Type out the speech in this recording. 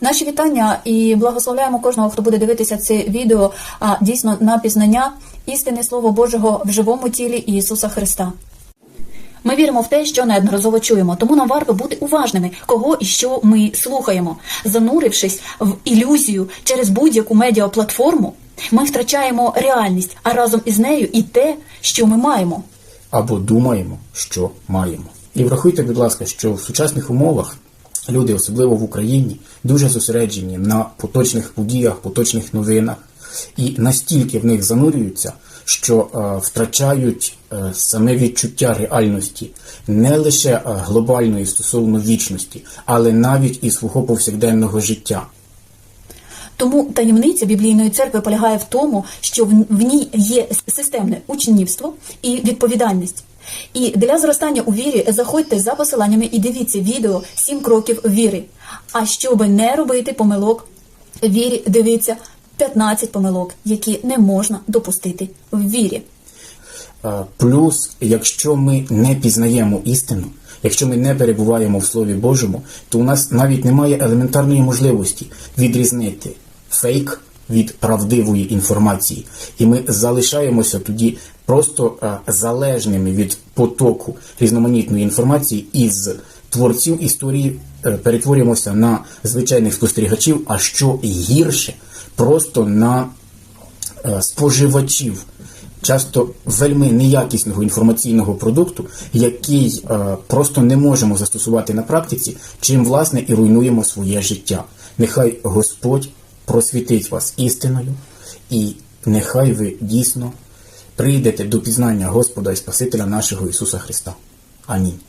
Наші вітання і благословляємо кожного, хто буде дивитися це відео дійсно на пізнання істини Слова Божого в живому тілі Ісуса Христа. Ми віримо в те, що неодноразово чуємо, тому нам варто бути уважними, кого і що ми слухаємо. Занурившись в ілюзію через будь-яку медіаплатформу, ми втрачаємо реальність, а разом із нею і те, що ми маємо. або думаємо, що маємо. І врахуйте, будь ласка, що в сучасних умовах люди, особливо в Україні, дуже зосереджені на поточних подіях, поточних новинах, і настільки в них занурюються, що е, втрачають е, саме відчуття реальності не лише е, глобальної стосовно вічності, але навіть і свого повсякденного життя. Тому таємниця біблійної церкви полягає в тому, що в в ній є системне учнівство і відповідальність. І для зростання у вірі заходьте за посиланнями і дивіться відео «7 кроків віри. А щоб не робити помилок вірі, дивіться 15 помилок, які не можна допустити в вірі. Плюс, якщо ми не пізнаємо істину, якщо ми не перебуваємо в Слові Божому, то у нас навіть немає елементарної можливості відрізнити фейк від правдивої інформації. І ми залишаємося тоді просто е, залежними від потоку різноманітної інформації із творців історії е, перетворюємося на звичайних спостерігачів, а що гірше, просто на е, споживачів часто вельми неякісного інформаційного продукту, який просто не можемо застосувати на практиці, чим власне і руйнуємо своє життя. Нехай Господь просвітить вас істиною, і нехай ви дійсно прийдете до пізнання Господа і Спасителя нашого Ісуса Христа. Амінь.